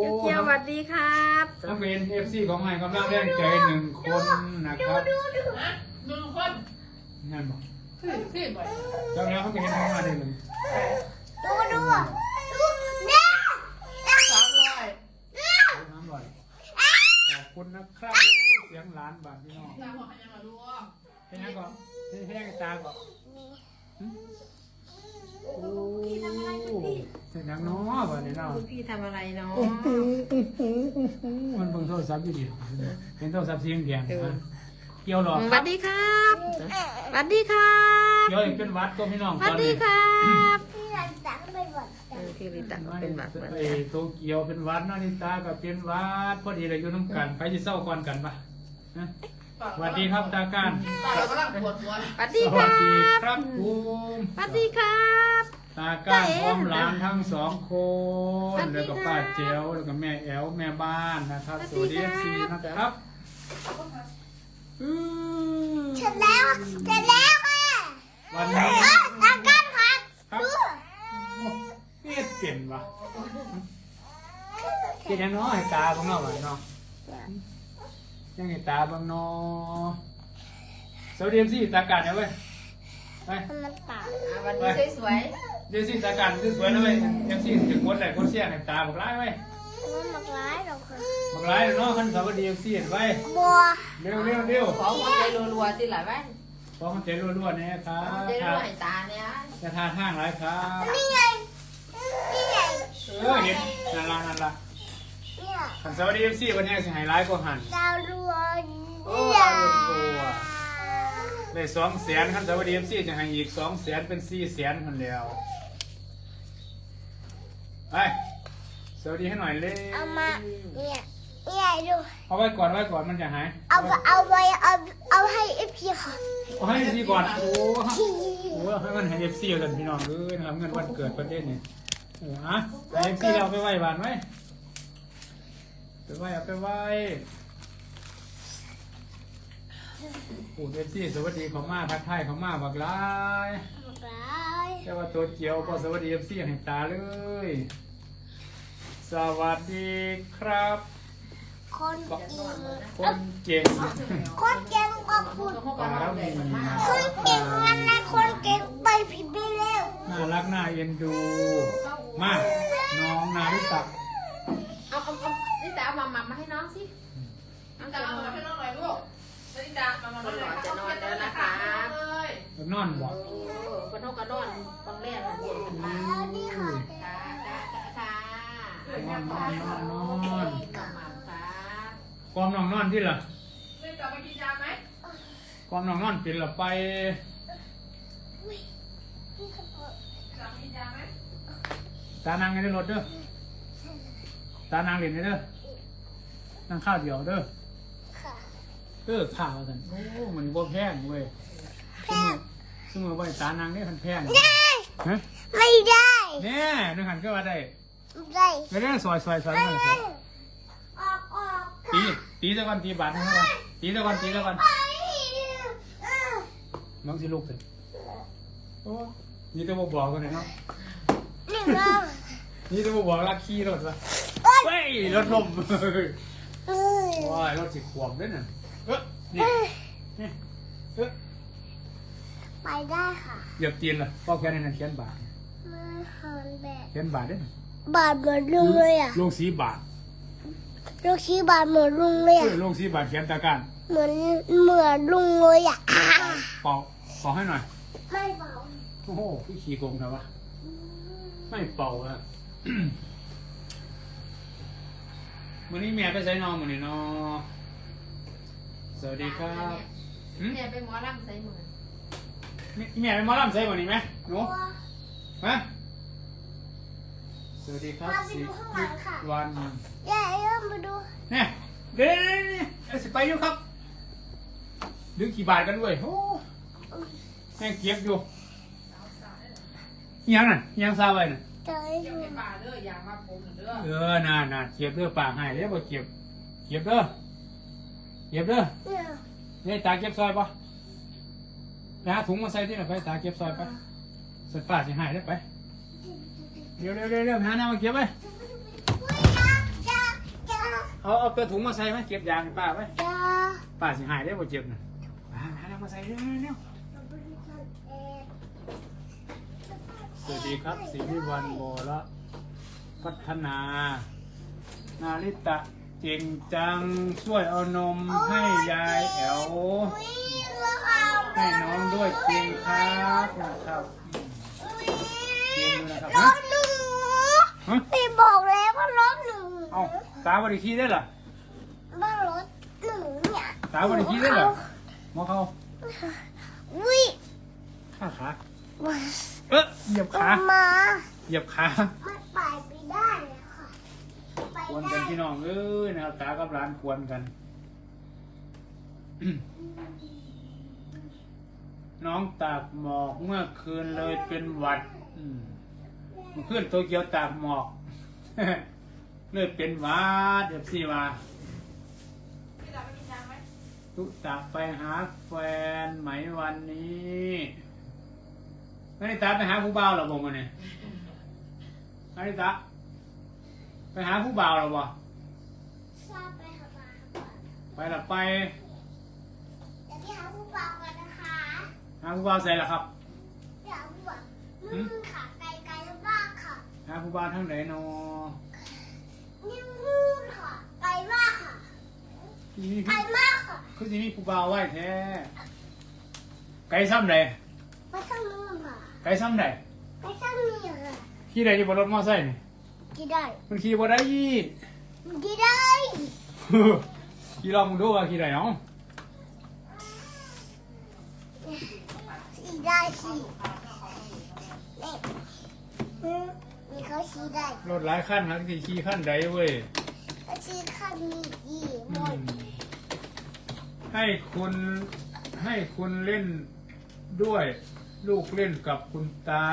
อ้เกียวสวัสดีครับนักเรียนเอฟซีของใหม่กำลังแรงใจหนึ่งคนนะครับฮะหนึ่งคนนั่นบอกสี่สี่บ่อยเจ้าแล้วเขาไปเห็นเขามาได้เลยดูดูดูเนี่ยสามร้อยน้ำลอยขอบคุณนะครับเสียงหลานบาดพี่น้องตามหัวขยันมาดูเห็นยังก่อนเห็นยังตาก่อนโอ้ เห็นยังน้อบ่เนี่ยเนาะ คุณพี่ทำอะไรเนาะ มันเบิ่งโทรศัพท์อยู่ดิเห็นโทรศัพท์เสียงแดงนะเกี่ยวหรอสครัวับสดีครับสวัสดีครับเกี่ยวอีกเป็นวัดก็พี่น้องสตวัอสนดีนี้ครับที่หลังจากไปหมดเออพี่ลิตาก็เป็นแบบเหมือนไอ้กันโตเกียวเป็นวัดนานิตากับเป็นวัดพอดีเลยอยู่น้ำกัน ไปจะเศร้าก่อนกันปะนะสวัสดีครับตาการเรากำลังปวดหัวสวัสสดีควัรัสดีบครับภูมิสวัสดีครับ ตาการพร้อมหลานทั้งสองคนสวัสดีแล้วก็ค่ะป้าเจียวแล้วก็แม่แอลแม่บ้านนะครับสสวัวัสสดีดีเอฟคซีรับนะครับอืมเสร็จแล้วเสร็จแล้วค่ะวันนี้ทางการค่ะครับดูโอ้นี่เปลี่ยนวะเปลี่ยนยังน้อยตาของเราหน่อยเนาะยังไงตาบางนอสวัสดีสิตาการนะเว้ยไปมันตาวันนี้สวย เดี๋ยวสิตาการสวยๆนะเว้ยเอ็มซีจะกดไหนกดเสียงให้ตาบอกร้ายเว้ยมันมักร้ายหรอกค่ะบอกร้ายเนาะขันสวัสดีเอ็มซีเห็นไว้บัวเร็วเร็วเร็วขอหัวใจรัวๆสิหล่ะแม่ขอคนเจรัวๆเนี่ยครับหัวใจรัวให้ตาเนี่ยจะทานห้างไรครับนี่ไงนี่ไงเออเห็นนั่นละนั่นละเนี่ยขันสวัสดีเอ็มซีวันนี้สิให้ร้ายก็หันดาวรัวโอ้เนี่ยดาวรัวเลยสองแสนขันสวัสดีเอ็มซีจะให้อีกสองแสนเป็นสี่แสนคนเดียวไป สวัสดีให้หน่อยเลยเอามาเนี่ยเนี่ยดูเอาไว้ก่อนไว้ก่อนมันจะหายเอาเอาไว้เอาเอาให้เอฟพีค่ะเอาให้พี่ก่อนโอ้โหให้มันให้เอฟซีกันพี่น้องเลยนะครับเงินวันเกิดประเทศนี่เออฮะให้เอฟซีเอาไปไว้บ้านไว้ไปไว้เอาไปไว้โอ้เอฟซีสวัสดีเขามาทักทายเขามาบักหลายร้ายแต่ว่าตัวเจียวก็สวัสดีเอฟซีให้ตาเลย สวัสดีครับ คนเก่งคนเก่งคนเก่งกว่าคุณปาแล้วมีคนเก่งนั่นนะคนเก่งไปผิดไปแล้วน่ารักน่าเอ็นดู มากน้องนาริตะเอาเอาเอาลิตาเอามามามาให้น้องสิน้องตาจะมนอมานให้น้องหน่อยลูกนาฬิตามามาหน่อยเลยนอนบอกโอ้คนเท่ากันนอนตอนแรกนะเนี่ย นอนนอนนอนนอนมามาค่ะความน้องนอนที่ล่ะนาฬิตามากินยาไหมความน้องนอนเป็นละไปตากินยาไหมตานางในรถเด้อตานางเรียนเด้อนั่งข้าวเดียวเด้อค่ะเออข้าวกันโอ้มันบ่แพงเว้ยสมอสมอว่าตานางนี่มันแพงฮะไม่ได้เนี่ยนึกหันก็ว่าได้ ได้เดี๋ยวเดี๋ยวซอยซอยซอยไม่ซอยได้ออกออกตี ตีตะวันตีบาทให้ก่อนตีตะวันตีตะวันไปเออน้องสิลูกสิโอ้นี่ต้องบอกกันเลยเนาะ หนึ่งแล้วนี่ต้องบอกลักขี้รถวะเฮ้ย รถลมเอ้ยว้ายรถสิขวบด้วยน่ะเอ๊ะนี่นี่เอ๊ะไปได้ค่ะเหยียบตีนล่ะพ่อแค่นั้นนะเขียนบาทมาหันแบบ เขียนบาทด้วยน่ะ บาดเหมือนลุงเลยอะลงสีบาทลูกชี้บาดเหมือนลุงเลยเอ้อะยลงสีบาทเขียนตาการเหมือนเหมือนลุงเลยอะเป่าเป่าให้หน่อย ไม่เบาโอ้โหพี่ขี่โกงทำวะไม่เป่าอะ วันนี้แม่ไปใส่นอนมื้อนี้เนาะสวัสดีครับหืมเนี่ยไปหมอลำใส่มือนี่แม่ไปหมอลำใส่มื้อนี้ไหมหนูมา สวัสดีครับสิวันอย่าเริ่มมาดูเนี่ยเดี๋ยวๆๆเอาสิไปอยู่ครับดึงกี่บาทกันด้วยโอ้แม่งเก็บอยู่อิหยังน่ะอิหยังซาไว้น่ะใจเก็บดูให้ป่าเด้อยามาผมเด้อเออน่าน่าเก็บเด้อปากให้เด้อบ่เก็บเก็บเด้อเก็บเด้อเนี่ยนี่ตาเก็บซอยปะไปหาถุงมาใส่ที่ไหนไปตาเก็บซอยไปสัตว์ป่าสิหายได้อไป เร็วเร็วเร็วเร็วหาน้ำมาเก็บไปอย่าเอาเอาตัวถุงมาใส่ไหมเก็บยางให้ป้าไว้จ้าป้าสิหายได้บ่เจ็บน่ะป้าหาแล้วมาใส่เร็วเร็วสวัสดีครับสิวิวันโบละพัฒนา นาริตะเก่งจังช่วยเอานมให้ยายแอ๋วอุ้ยเราเอาให้น้องด้วยจริงครับนะครับจริงด้วยนะครับรถหนู ฮะพี่บอกแล้วว่ารถหนูเอาตาบริคีได้เหรอว่ารถหนูเนี่ยตาบริคีได้เหรอหมอเขาอุ้ยขาขามาเอ๊ะเหยียบขามาเหยียบขาไม่ไปไม่ได้เลยค่ะไปควรได้กันพี่น้องเอ้ยนะครับตากับร้านควรกันน้องตากหมอกเมื่อคืนเลยเป็นหวัด อืมเมื่อคืนโตเกียวตากหมอกเลยเป็นหวัดเดี๋ยวสิว่าพี่ตาไปกินยาไหมตุตะไปหาแฟนไหมวันนี้นาริตาไปหาผู้บ่าวเหรอบอกมาเนี่ยนาริตาไปหาผู้บ่าวเหรอบ่ชอบไปหาปลาไปละไปเดี๋ยวพี่หาผู้บ่าวกันนะคะ หาผู้บ่าวใส่ละครับพี่หาผู้บ่าวอืมค่ะาผู้บ่าวทางไหนนอนี่มูนค่ะไกลมากค่ะ ที่มีไกลมากค่ะคือที่มีผู้บ่าวไว้แท้ ไกลซ้ำใดไปทางนู้นค่ะ ไกลซ้ำใดไปทางนี้ค่ะขี่ใดอยู่บนรถมอไซค์นี่กี่ได้มันขี่บ่ได้อีก กี่ได้ขี่ลองมึงดูว่าขี่ใดเนาะสี่ได้สี่นี่ นี่เขาชี้ได้รถหลายขั้นนะที่ขี่ขั้นใดเว้ยเขาชี้ขั้นนี้อีกหมดให้คุณให้คุณเล่นด้วย ลูกเล่นกับคุณตา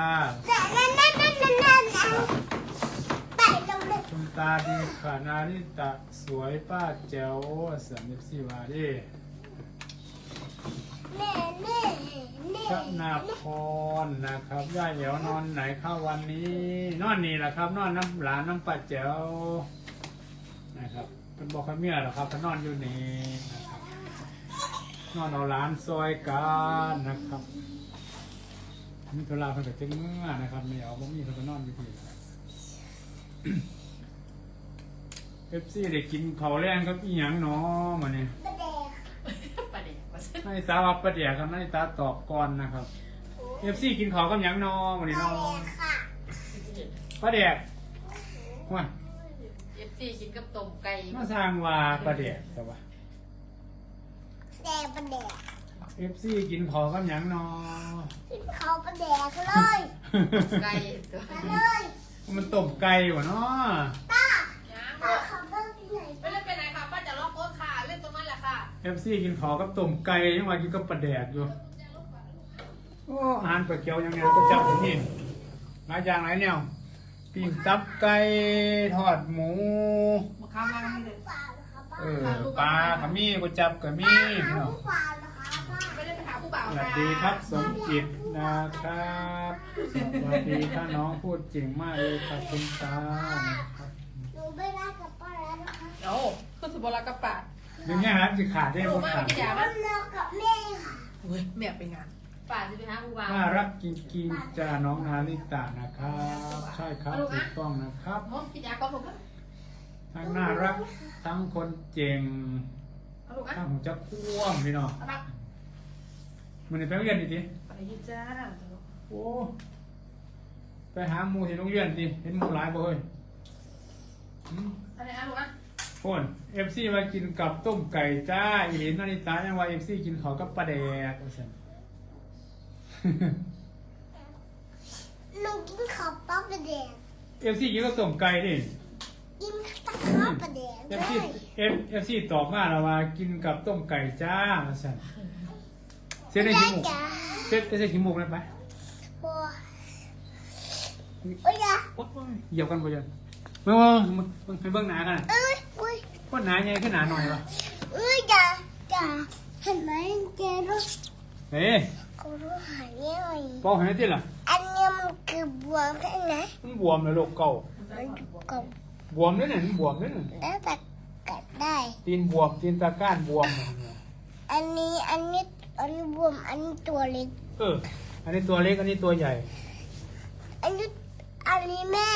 นั่นนั่นนั่นนั่นนั่นนั่นไปลงเลยคุณตาดีค่ะนาริตะสวยป้าแจ๋วสันนิบสีวาดิแม่แม่แม่ช นาพรนะครับย่าแหวนอนไหนเข้าวันนี้ นอนนี่แหละครับ นอนน้ำหลานน้ำป้าแจ๋วนะครับเป็นบอกเขาเมียหรอครับเขานอนอยู่นี่นะครับนอนเอาหลานซอยกันนะครับมีธุระเพิ่นก็จึงเมื่อนะครับไม่เอาบ่มีเพิ่นก็นอนอยู่ที่เอฟซีได้กินข้าวแรงกับอีหยังเนาะมื้อนี้ ให้ตาว่าประเดี๋ยวครับให้ตาตอบก่อนนะครับเอฟซีกินข้าวกับหยังเนาะมื้อนี้ประเนาะเดกค่ะประเดี๋ยวว่าเอฟซีกินกับต้มไก่มาสร้างว่าประเดี๋ยวแต่ว่าแดกประเดกเอฟซีกินข้าวกับหยังเนาะกินเขาประเดกเลยไก่ตัวมาเลยมันต้มไก่วะเนาะตายังตาขับรถที่ไหน ไม่เล่นไปไหนค่ะป้า แหละค่ะเอฟซีกินข้าวกับต้มไก่ยังว่ากินกับประเดี๋ยวอยู่โอ้อาหารปลาเกียวยังไงก็จับอย่างนี้หลายอย่างหลายแนวปิ้งตับไก่ทอดหมูมาข้ามมาให้เลยปลาเหรอคะป้าเออปลาขมีก๋วยจับก็มีหาพี่น้องผู้ปลาเหรอคะป้าไม่ได้ไปหาผู้บ่าวสค่ะวัสดีครับสมจิตนะครับสวัสดีค่ะน้องพูดเก่งมากเลยครับคุณตานะครับหนูไม่ได้กับป้าแล้วนะคะโอ้คือสุบลากระปา ดเดี๋ยวนี้ครับจะขาดได้หนูบ่มาขาดกินยาไหมมันเลิกกับแม่ค่ะเฮ้ยแม่ไปงานป่าจะไปหาผู้บ่าวน่ารักจริงๆจ้าน้องนาริตะนะครับ ใช่ครับถูกต้องนะครับมดกินยาก่อนลูกนะทั้งน่ารักทั้งคนเจ๋งเอาลูกนะทั้งจะพ่วงพี่น้องเอามามันนี่ไปโรงเรียนดิทีไปยินจ้าโอ้ไปหาหมูที่โรงเรียนดิเห็นหมูหลายบ่เฮ้ยอืมอะไรอะลูกนะ โอนเอฟซีมากินกับต้มไก่จ้าอีเห็นนาริตายังว่าเอฟซีกินเขาวกับปลาแดกว่าซั่น หนูกินข้าวป้าประเดกเอฟซีกินกับต้มไก่ดิกินตะข้าวประเดกเอเลฟซียเอฟเอฟซีตอบมาแล้วว่ากินกับต้มไก่จ้าว่าซั่นเส้นในขี้มูกจ้าเส้นเส้นขี้มูกเลยไปโอ้โอ้ยจ้าโอ๊ยเหยียบกันบ่ยันเมื่อว่ามึงมึงไปเบิ่งหนากันน่ะเอ้ยอุ้ยว่าหนาใหญ่ขึ้นหนาหน่อยวะเอ้ยจ้าจ้าเห็นไหมเจรู้เฮ้ยกูรู้หายยังไงปอกเห็นติล่ะอันนี้มันคือบวมใช่ไหมมันบวมเลยลูกเก่ามันกับบวมด้วยเนี่ยมันบวมด้วยเนี่ยแล้วแต่กัดได้ ตีนบวมตีนตะก้านบวมอันนี้อันนี้อันนี้บวมอันนี้ตัวเล็กเออ อันนี้ตัวเล็กอันนี้ตัวใหญ่ อันนี้อันนี้แม่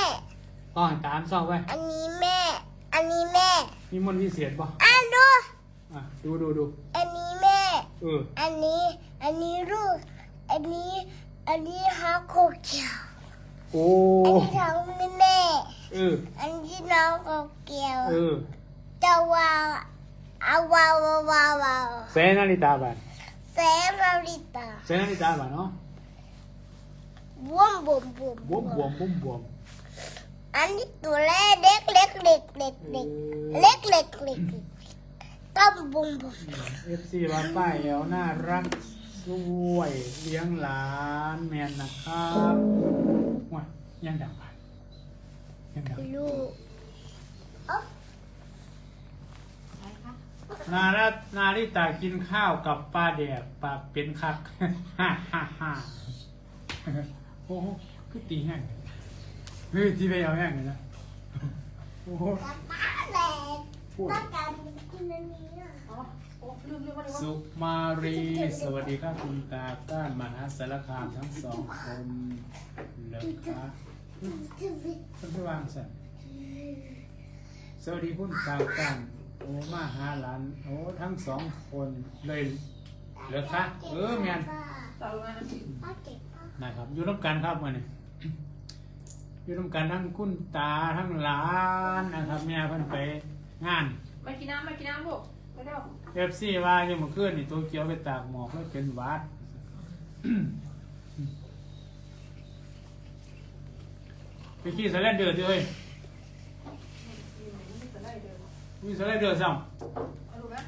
อ๋อตามซ่องไว้ อันนี้แม่ อันนี้แม่ มีมนต์วิเศษป่ะอันดู อะดูดูดูอันนี้แม่ เอออันนี้ อันนี้ลูก อันนี้ อันนี้ฮักโกเกียวโอ้อันนี้ท้องแม่ เอออันนี้น้องโกเกียวเออจะวาวอาวาวาวาวาวาวเซนาริตาบานเซราลิตาเซนาริตาบานเนาะบวมบวมบวมบวมบวมบวมบวม อันนี้ตัวเล็กเล็กเล็กเล็กเล็กเอเล็กเล็กเล็กเล็กต้มบุมบุมอฟซีบ้านป้ายเอวน่ารักสวยเลี้ยงหลานแมนนะครับว้ายยังดังไปยังดังลูกนารานาริตากินข้าวกับปลาแดกปลาเป็นคักฮ่าฮ่าฮ่าโอ้โหคือตีแห้งเลย เฮ้ยตีไปเอาแห้งเลยนะโอ้โหกลับบ้านแล้วพูดต้องการกินอันนี้อะอ๋อโอ้ลืมลืมมาเลยว่าสุมารี สวัสดีครับคุณตาก้านมหาสารคามทั้งสองคนเลยครับท่านผู้วางสันสวัสดีคุณตาก้านโอ้มาหาหลานโอ้ทั้งสองคนเลยเหลือคะเออแมนต่อลงมานะพี่ป้าเก็บป้า นะครับอยู่ร่วมกันครับวันนี้ อยู่ร่วมกันทั้งคุณตาทั้งหลานนะครับแม่เพิ่นไปงานมากินน้ำมากินน้ำลูกไปเร็วเอฟซีว่าอยู่เมื่อคืนนี่ตัวเกียวไปตากหมอกแล้วเป็นหวัดไปขี่สไลเดอร์ดิเอ้ยมีสไลเดอร์ซ้เอาลูกนะ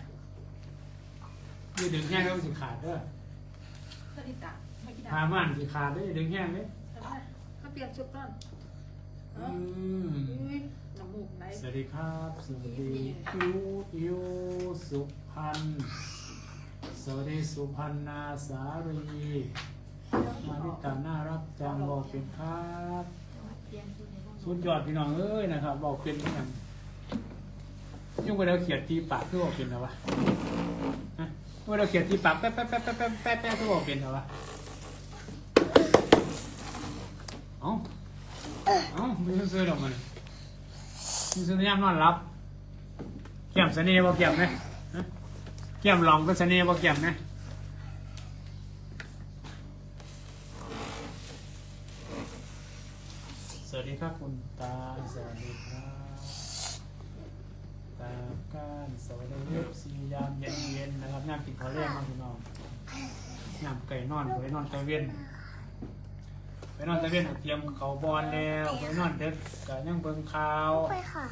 ำมีดึงแห้งแล้วมันสิขาดเด้อสวัสดีตามากินพาน้ำม่านสิขาดเด้อดึงแห้งเด้อเขาเตรียมชุดก่อนเอืมอุ้ยน้ำมูกไหลสวัสดีครับ สวัสดีอิวอิวสุพันธ์สวัสดีสุพันนาสารีมานิตาน่ารักจังบอกเป็นครับเตรียมชุดในห้องสุดยอดพี่น้องเอ้ยนะครับบอกเป็นกันยุ่งไปแล้วเขียนตีปากคือบอกเป็นนะวะฮะเมื่อเราเขียนตีปากแป๊ะแป๊ะแป๊ะแป๊ะแป๊ะแป๊ะแป๊ะคือบอกเป็นนะวะเอ้า เอ้าไม่ซื้อหรอกมันซื้อยามนอนรับเกี่ยมเสน่ห์บ่เกี่ยมไหมเกี่ยมลองก็เสน่ห์บ่เกี่ยมนะสวัสดีครับคุณตาสวัสดีครับตาก้านสวัสดีเว็บซียามเย็นเย็นๆนะครับยามกินข้าวแรงมากพี่น้องยามไก่นอนไปนอนไก่เวียน ไปนอนไก่เวียนก็เตรียมเขาวบอลแล้วไปนอนเด็กก็ยังเบิ่งข่าวไปค่ะ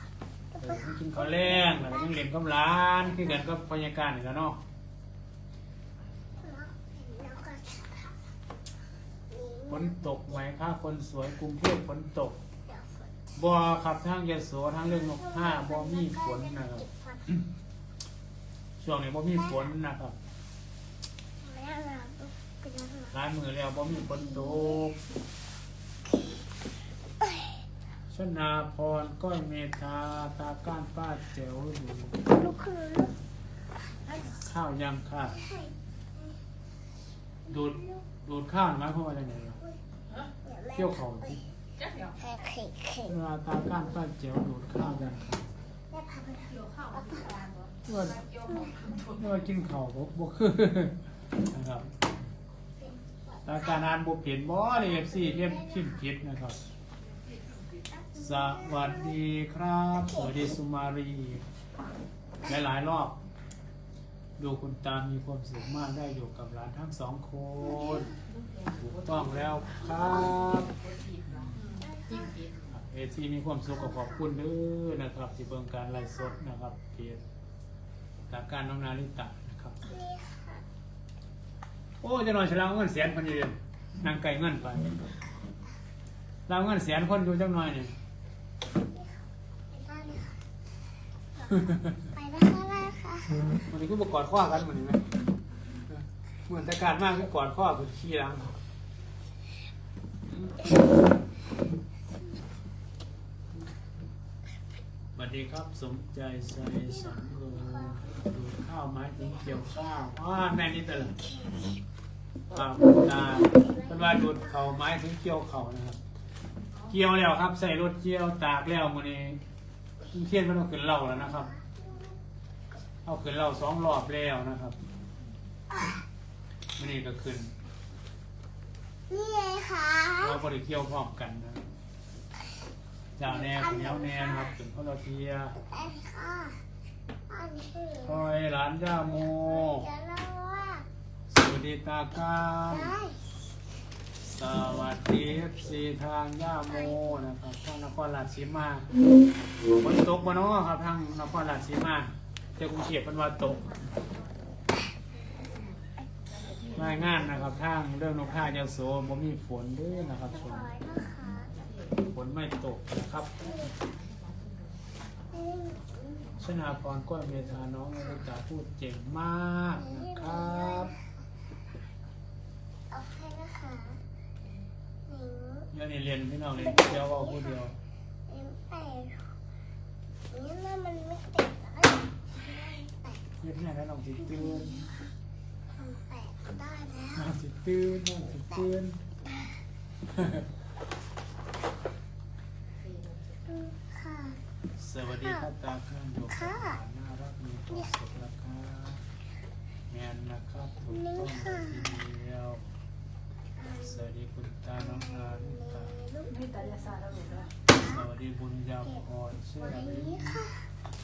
เออกินข้าวแรงแล้วก็ยังเล่นกับร้านคือกันก็บรรยากาศนี่แหล้วเนาะแล้วก็ฝนตกไหมคะคนสวยกรุงเทพฝนตกเดี๋ยวฝนบ่ครับทางยโสทางเรื่องนกท่าบ่มีฝนนะครับช่วงนี้บ่มีฝนนะครับแม่เรา เป็นยังไงร้านมือแล้วบ่มีฝนตกชนาพรก้อยเมธาตาก้านป้าแจ๋วอยู่ลูกคือลูกข้าวยังค่ะดูดดูดข้าวหมายความว่าจังไงครับเกี่ยวเขาสิจักเดี๋ยวแค่เข่เข่เวลาตาก้านป้าแจ๋วดูดข้าวยังค่ะแม่พาไปทเกี่ยวข้าวที่ร้านเหรอว่าเกี่ยวข้าวว่ากินข้าวบ่บ่คือนะครับ ตาการอ่านบ่เปลี่ยนบ่เลย FC เรียมพิมพ์ผิดนะครับ สวัสดีครับสวัสดีสุมารี หลายๆรอบ ดูคุณตามีความสุขมากได้อยู่กับหลานทั้งสองคน ถูกต้องแล้วครับเอซีมีความสุขก็ขอบคุณเด้อนะครับที่เบิ่งการไลฟ์สดนะครับเพจาการน้องนาริตะนะครับ โอ้จะนอนฉลาเงินแสนคนอยู่เดียวนางไก่เงินไปเราเงินแสนคนอยู่จังหน่อยเนี่ยไปได้เลยค่ะไปได้เลยค่ะวันนี้ก็บกอดข้อกันเหมือนนี้ไหมเหมือนแต่การมากก็กอดข้อคือขี้หลังสวัสดีดีครับสมใจใส่สำโรงดูด ข้าวไม้ถึงเกี่ยวข้าวอ้าแม่นี่แต่ละข้าวตาเป็นว่าดูดเข่าไม้ถึงเกี่ยวเข่านะครับ เกี่ยวแล้วครับ ใส่รถเกี่ยวตากแล้วมื้อนี้เทียนมันต้องขึ้นเหล่าแล้วนะครับ เอาขึ้นเหล่าสองรอบแล้วนะครับมื้อนี้ก็ขึ้นนี่ไงคะเราบริเกี่ยวพร้อมกันนะเจ้าแน่ขุนเย้าแน่นะครับถึงพระเทียไอ้ค่ะอันนี้ คือคอยหลานย่าโมเดี๋ยวเราว่าสวัสดีตาการได้สวัสดีเอฟซีทางย่าโมนะครับทางนครราชสีมาฝนตกมาเนาะครับทางนครราชสีมาเจ้ากรุงเทพเป็นว่าตกรายงานนะครับทางเรื่องนกท่ายาโสบ่มีฝนเด้วยนะครับฝนร้อยนะคะฝนไม่ตกนะครับอืม ชนาพรก้อยเมธาน้องนาฬิกาพูดเจ๋งมากนะครับโอเคนะคะหนึ่งเดี๋ยวนี้เรียนพี่น้องเรียนเดียวเอาผู้เดียวเอ็มแปดนี่น่ามันไม่ติดแล้วเรียนแม่แล้วน้องสิตื่นทำแปดได้แล้วน้องสิตื่นน้องสิตื่น อืมค่ะ สวัสดีครับตาเครื่องอยู่กับหลานน่ารักมีความสุขนะครับแมนนะครับถูกต้องเลยทีเดียวสวัสดีคุณตาน้องนาลูกตาสวัสดีบุญยาพรเชื่ออันลิ้นี้ค่ะ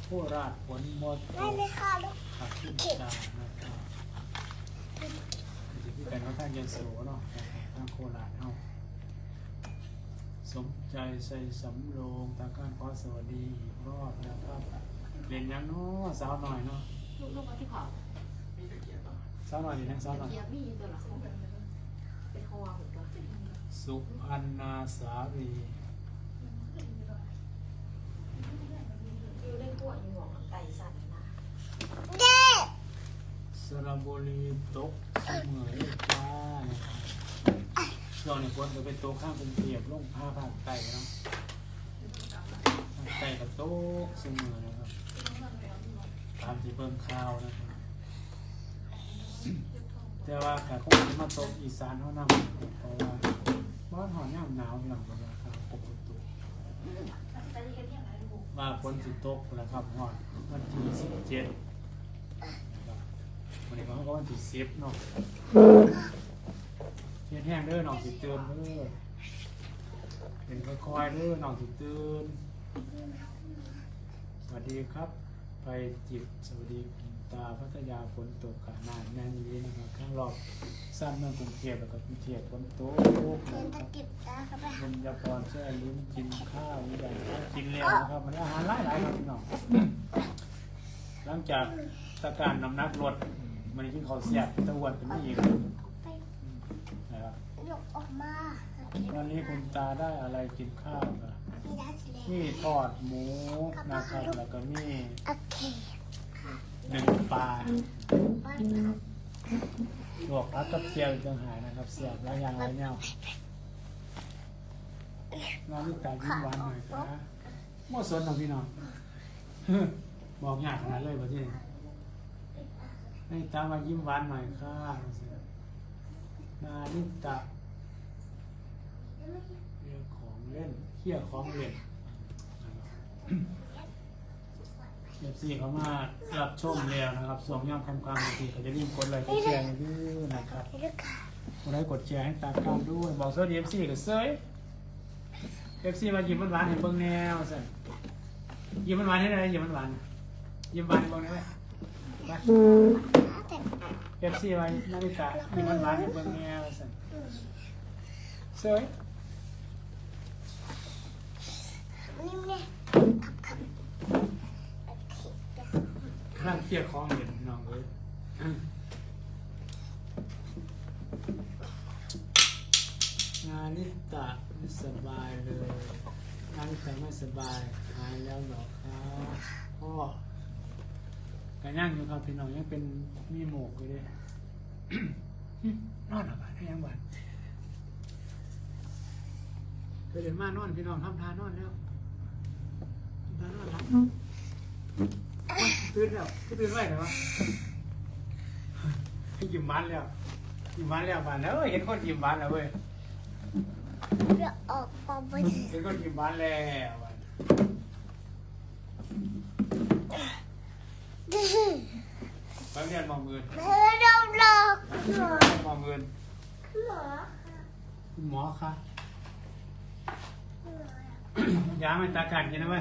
ผู้ราชผลหมดได้เลยค่ะลูกขับขึ้นตานะครับคือที่กันเขาท่างยันโสเนาะทางโคราชเฮา สมใจใส่สำโรงตาการขอสวัสดีอีกรอบนะครับเรียนยังเนาะสาวหน่อยเนาะลูกลูกมาที่เผาสาวหน่อยดีนะสาวหน่อย เกียร์มีตัวละเป็นหัวหัวตัวสุอันนาสารี อยู่ในพวกอยู่หัวไก่สั่นนะสระบุรีตกเสมอเลยจ้านะครับ ช่วงนี้คนจะไปตกข้างกรุงเทพลงผ้าภาคใต้เนาะภาคใต้ก็ตกเสมอนะครับ ตามที่เบิ่งข่าวนะครับ แต่ว่าก็คงสิมาตกอีสานเท่านั้นเพราะว่าบ้านหอนยามหนาวหลังเวลาครับปกติว่าฝนสิตกนะครับฮอดวันที่สิบเจ็ดนะครับวันนี้ก็วันที่สิบเนาะ เฮ็ดแห้งเด้อน้องสิตื่นเด้อเป็นค่อยๆเด้อน้องสิตื่นสวัสดีครับ ไปจิบสวัสดีคุณตาพัทยาฝนตกขนาดแน่นนี้นะครับข้างรอบสั้นเมืองกรุงเทพแล้วก็กรุงเทพฝนตกเรียนตะกิบตาเข้าไปบุญญาพรแช่ลิ้นกินข้าวนี่อย่างข้าวกินแล้วนะครับมันอาหารหลายหลายๆครับพี่น้องหลังจากตะการน้ำหนักลดมันกินข้าวเสียบตะวันเป็นไม่อีกไปนะครับ ยกออกมาวันนี้คุณตาได้อะไรกินข้าวครับไม่ได้สิแล้วมีทอดหมูนะครับแล้วก็มีโอเคหนึ่งปลาบ้านพักลวกพักกับเจียวอีกต่างหากนะครับ เสียบแล้วอย่างไรแนวน้องลูกตายิ้มหวานหน่อยครับโมสนของพี่น้องบอกยากขนาดเลยประเทศให้ตามายิ้มหวานหน่อยค่ะนาลิตะ เรื่องของเล่นเขี่ยของเล่นเอฟซีเขามารับชมแล้วนะครับส่วงย่ำคำคำบางทีเขาจะรีบกดไลค์กดแชร์ให้ด้วยนะครับกค่ะกดไลค์กดแชร์ให้ตามกันด้วย บอกสวัสดีเอฟซีกับเซยเอฟซีมายิ้มหวานๆให้เบิ่งแนวสิยิ้มหวานให้ได้ยิ้มหวานยิ้มหวานเบิ่งได้ไหมไปแต่เอฟซีไว้นาฬิกายิ้มหวานๆให้เบิ่งแนวสิเซย นี่ไงขับขับโอเสียวข้างเทียบของเห็นน้องเลยนาลิตะไม่สบายเลยนาลิตะไม่สบายหายแล้วเหรอครับพ่อกันย่างอยู่ครับพี่น้องยังเป็นมีหมกอยู่เลยนอนหรอบ้านยังบ้านเคยเดินมานอนพี่น้องทำทานอนแล้ว ตื่นแล้วตื่นไหว้เหรอวะยิ้มหวานแล้วยิ้มหวานแล้วบานแล้วเห็นคนยิ้มหวานแล้วเว้ยจะออกมาไปเห็นคนยิ้มหวานแล้วบานดื้อไปเรียนมองเงินเธอเราหลอกมองเงินหรอคุณหมอคะยาไม่ตากันกินนะเ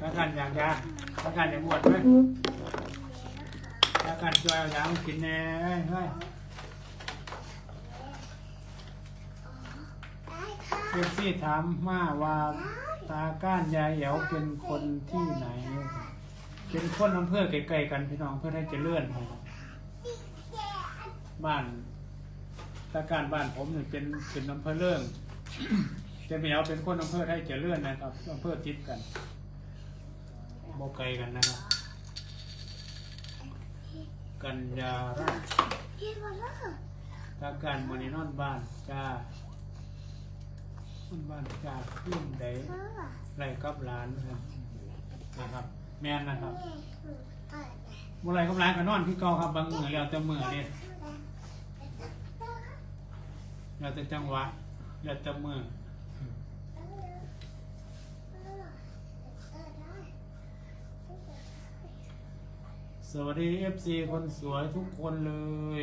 ว้ยตากันอยากยาตากันอยากบวชเว้ยตากันช่วยเอายามากินแน่เว้ยเฮ้ยได้ค่ะเอฟซีถามมาว่าตาก้านยายเอ๋วเป็นคนที่ไหน เป็นคนอำเภอใกลๆกันพี่น้องเพื่อให้เจริญบ้านตากานบ้านผมเนี่ยเป็นเป็นอำเภอเรื่องจะเหมียวเป็นคนอำเภอไทยเจริญนะครับอำเภอติดกัน บ่ไกลกันนะครับ กันยาราชพี่มาแล้าการมอนีนอนบ้านจ้านอนบ้านจ้าขึ้นไดเออไรกับร้านนะครับ แม่นนะครับแม่คือเปิดเมื่อไรกับร้านก็นอนที่ก่าครับบางมือแล้วแต่มือเนี่ยแล้วแต่จังหวะแล้วแต่มือ สวัสดีเอฟซีคนสวยทุกคนเลย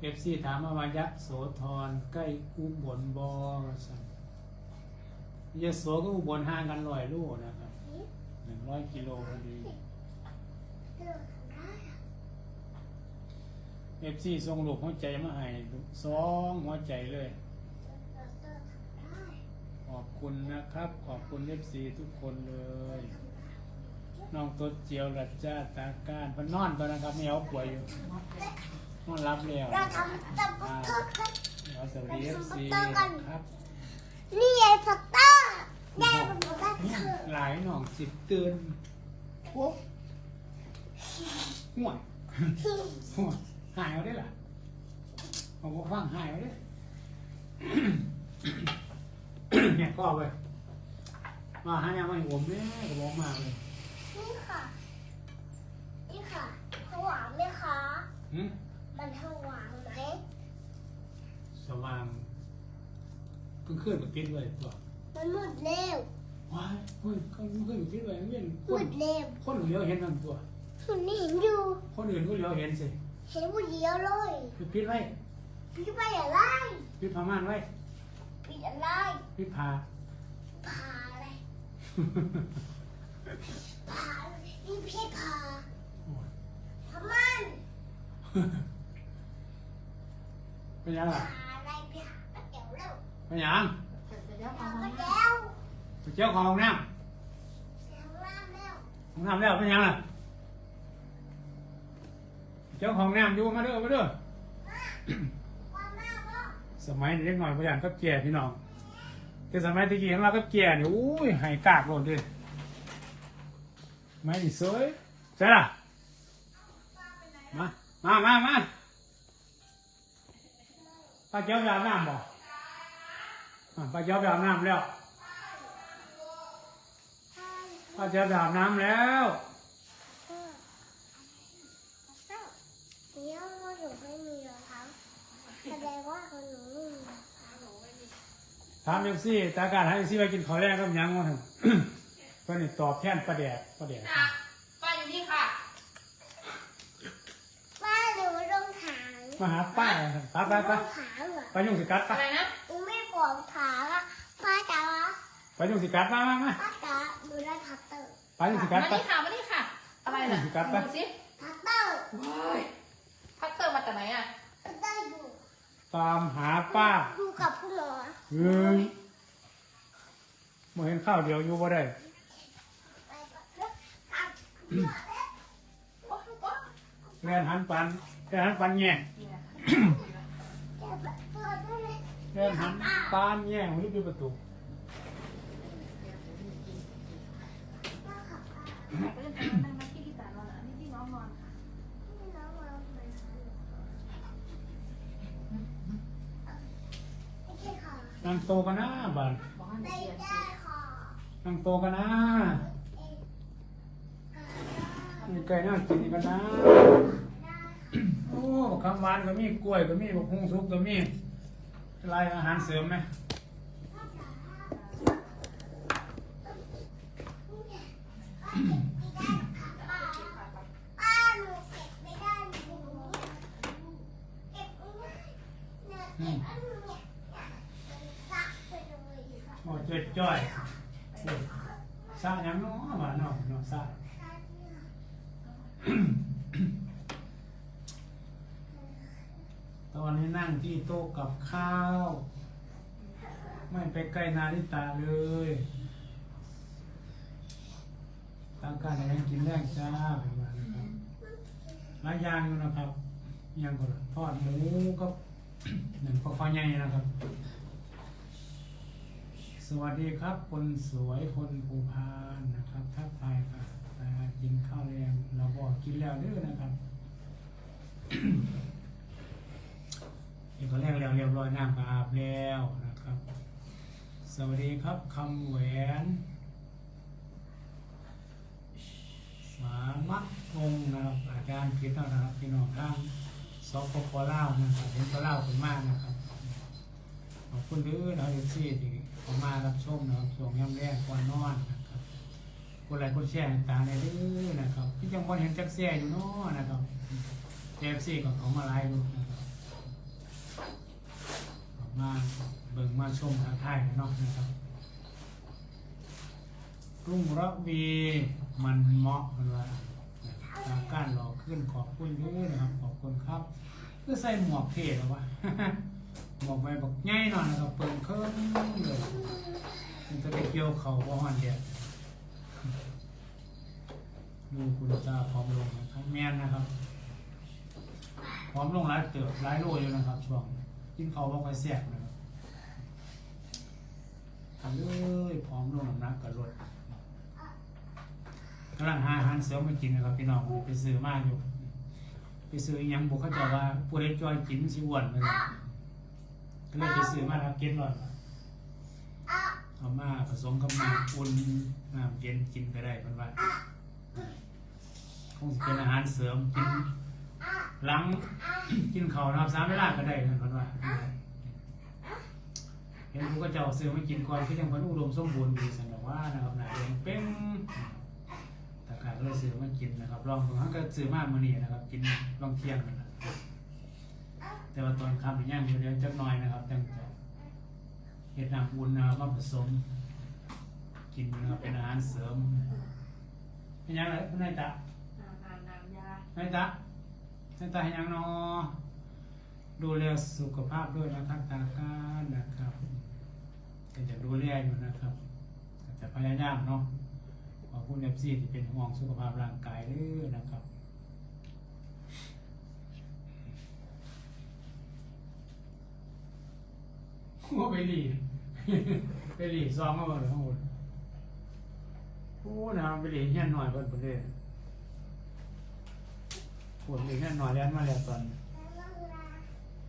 เอฟซีถามมาว่ายะโสธรใกล้อุบลบอสันยะโสก็อุบลห่างกันร้อยลูกนะครับหนึ่งร้อยกิโลพอดีเอฟซีส่งลูกหัวใจมาให้สองหัวใจเลย ขอบคุณนะครับ ขอบคุณเอฟซีทุกคนเลย น้องตัวเจียวรัดจ้าตาการเพนนอนไปนะครับไม่เอาป่วยอยู่นอนรับแล้วเราทำตับปัตเตอร์ครับเราสวัสดีเอฟซีครับนี่ไงพัตเตอร์แม่เป็นพัตเตอร์หลายหน่องสิบเตือนโอ้ห่วยห่วยหายเอาได้ล่ะเอาพวกฟังหายเอาได้เนี่ยก็ไปมาหายังไม่ผมเนี่ยก็บอกมาเลย นี่ค่ะ นี่ค่ะถวางไหมคะหึมันถวางไหมสว่างเพิ่งขึ้นมาปิดไว้ตัวมันมืดเร็วว้ายเฮ้ยเพิ่งขึ้นมาปิดไว้เงี้ยคมืนดเร็วคนเหลียวเห็นนั่นตัว คุณนี่เห็นอยู่คนอื่นก็เหลียวเห็นสิเห็นผู้เดียวเลยไปปิดไว้พี่ไปอะไรปิดผ้าม่านไว้ปิดอะไรปิดผ้า พาอะไร พานี่พี่พาโอ้ยทำมันเป็นยังพาล่ะอะไรพี่หาป้าแก้วเร็วเป็นยังเดี๋ยวหาเอาป้ามาแก้วไปเจ้าของห้องน้แก้วล่างเร็วำห้องน้ำแล้วเป็นยังล่ะเจ้าของน้ำอยู่มาเด้อมาเด้อ ความหน้าพ่อสมัยเด็กหน่อยพยานกับแก่พี่น้องแต่สมัยตะกี้ของเรากับแก่นี่อุ้ยใหายกากโลดเลย ไม่นี่สวยใช่ล่ะมามามามาป้าเจ้าไปอาบน้ำบ่ป้าเจ้าไปอาบน้ำแล้วป้าเจ้าไปอาบน้ำแล้วเดี๋ยวพ่อหนูไม่มีรองเท้าแสดงว่าคนหนุ่มีรองเท้าหนูไม่มีถามเอฟซีตาการให้เอฟซีไปกินข้าวแรงกับหยังวะท่า พื่อนนี่ตอบแทนประแดกประแดกอะป้าอยู่นี่ค่ะป้าหนูรองเท้ามาหาป้าไปไปไปรองเท้าเหรอไปยุ่งสิกัดไปอะไรนะหนูไม่ปวดขาอะป้าจ๋าไปยุ่งสิกัดมามามาป้าจ๋าดูได้พัตเตอร์ไปยุ่งสิกัดมาไปนี่ค่ะมานี่ค่ะ อะไรน่ะดูสิครับไปดูสิพัตเตอร์ว้ายพัตเตอร์มาจากไหนอะพัตเตอร์อยู่ตามหาป้าดูกับผู้หมอเฮ้ยมาเห็นข้าวเดียวอยู่บ่ได้ แม่นหันปันแม่นหันปันแง่เจ็บแบบเพื่อนด้วยเลยแม่นหันปันแง่หัวลูกปิดประตูป้าขับป้าไปเล่นกันนั่งนั่งที่ที่สานอนอะนี่ที่น้องนอนค่ะไม่น้องมาทำไมคะไม่ใช่ค่ะนั่งโตกันนะบ้านบอกให้ไม่เรียนได้นั่งโตกันนะ มีไก่น่ากินกันนะ โอ้คำหวานก็มีกล้วยก็มีบกฮุงสุกก็มีอะไรอาหารเสริมไหมป้าหนูเก็บไม่ได้หนูเก็บไม่ได้เนี่ยเก็บอันนี้เนี่ยซักไปเลยค่ะโอ้จ้อยจ้อยโอ้ยซาอย่างน้อหวานเนาะเนาะซาตอนนี้นั่งที่โต๊ะ กับข้าว ไม่ไปใกล้นาฬิตาเลยตั้งการอะไรกินแรกจ้าเป็นวันนะครับหลายอย่างอยู่นะครับอยังก็ทอดหมูก็หนึ่งข้าวใหญ่นะครับ สวัสดีครับ คนสวยคนภูพานนะครับทักทายค่ะกินข้าวแรงเราบอกกินแล้วด้อนะครับ อีกคนแรกแล้วเรียบร้อยน้ำก็อาบแล้วนะครับ สวัสดีครับคำแหวน สามัคคงนะครับอาจารย์พิษนะครับพี่น้องทางสปปลาวนะครับเห็นปลาเป็นมากนะครับขอบคุณเด้อนะเอฟซีที่เขามารับชมนะครับช่งย่ำแรกก่อนนอนนะครับกดไลค์กดแชร์ต่างในเด้อนะครับที่จังหวัดเห็นจักแซ่อยู่เนาะนะครับเอฟซีของเขามาไลฟ์ดูนะครับออก มาเบิ่งมาชมทางไทายกันเนาะนะครับ รุ่งระวีมันเหมาะกันว่าตาก้านหล่อขึ้นขอบคุณเด้อนะครับ ขอบคุณครับเพื่อใส่หมวกเท่หรอวะหมวกใบบอกง่ายหน่อยนะครับเปิดเครื่องเลยมันจะไปเกี่ยวเขาว่านเดียวดูคุณตาพร้อมลงนะครับแมนนะครับพร้อมลงหลายเติบหลายโลอยู่นะครับช่วง กินเขาบอกไปแสบนะครับทำเลยพร้อมลงน้ำหนักกับรถกำลังหาอาหารเสริมมากินนะครับพี่น้องไปซื้อมาอยู่ ไปซื้ออิหยังบุกเขาจะว่าผู้ใดจอยกินมันสิอ้วนเลยก็เลยไปซื้อมาแล้วเก็ตรอนเอามาผสมกับน้ำอุ่นน้ำเย็นกินก็ได้เพันว่าคงสิเป็นอาหารเสริมกิน หลัง กินข้าวนะครับสามเวลาก็ได้เพันว่าเห็นผู้ก็เจ้าซื้อมากินก่อนคือยังเพันอุดมสมบูรณ์ดีสันบอกว่านะครับหนาแดงเป้งแต่การก็เลยซื้อมากินนะครับลองดูฮะก็ซื้อมาเมื่อนี้นะครับ กินลองเที่ยงกันนะแต่ว่าตอนคำเป็นย่างอยู่เดียวจักหน่อยนะครับจังจะเห็ดน้ำอุ่นนะครับมาผสม กินนะครับเป็นอาหารเสริมเป็นยังไงคุณนายตาน้ำน้ำน้ำยา นายตา นายตาเห็นยังนอดูแลสุขภาพด้วยนะครับตาการนะครับก็จะดูแลอยู่นะครับจะพยายามเนาะขอบคุณเอฟซีที่เป็นห่วงสุขภาพร่างกายด้วยนะครับว่าไปหลีไปหลีซองมาบ่เลยทั้งหมดโอ้นะไปหลีเฮี้ยหน่อยเพิ่นเพิ่นเด้ ปวดหลีเฮี้ยนหน่อยแล้วมาแล้วตอน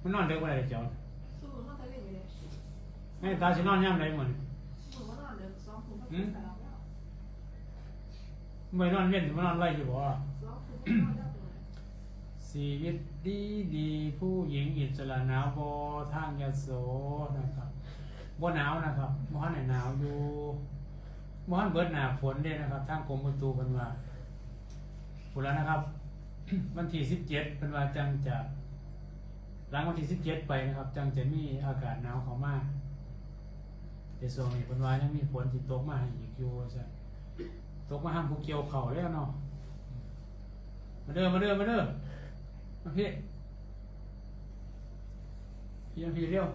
มันนอนเด็กบ่ได้เจ้าสู้เขาไปเล่นอยู่เลยแม่ตาสินอนยามใดหมดสู้เขานอนเดือดสองทุ่มเขาตื่นแต่เราแล้วไม่นอนเว้นสิมานอนไล่อยู่บ่สองทุ่มเขานอนแล้วตื่นชีวิตดีดีผู้หญิงอิสระหนาวบ่ทางยโสนะครับบ่หนาวนะครับบ่ทันได้หนาวอยู่บ่ทันเบิดหน้าฝนเด้นะครับทางกรมอุตุเพิ่นว่าพูดแล้วนะครับ วันที่สิบเจ็ดเป็นว่าจังจะหลังวันที่สิบเจ็ดไปนะครับ จังจะมีอากาศหนาวเข้ามาแต่ส่วนนี้เป็นว่ายังมีฝนที่ตกมาให้อีกอยู่ใช่ตกมาห้ามผู้เกี่ยวเข่าแล้วเนาะมาเด้อมาเด้อมาเด้อมาพี่พี่มาพี่เร็ว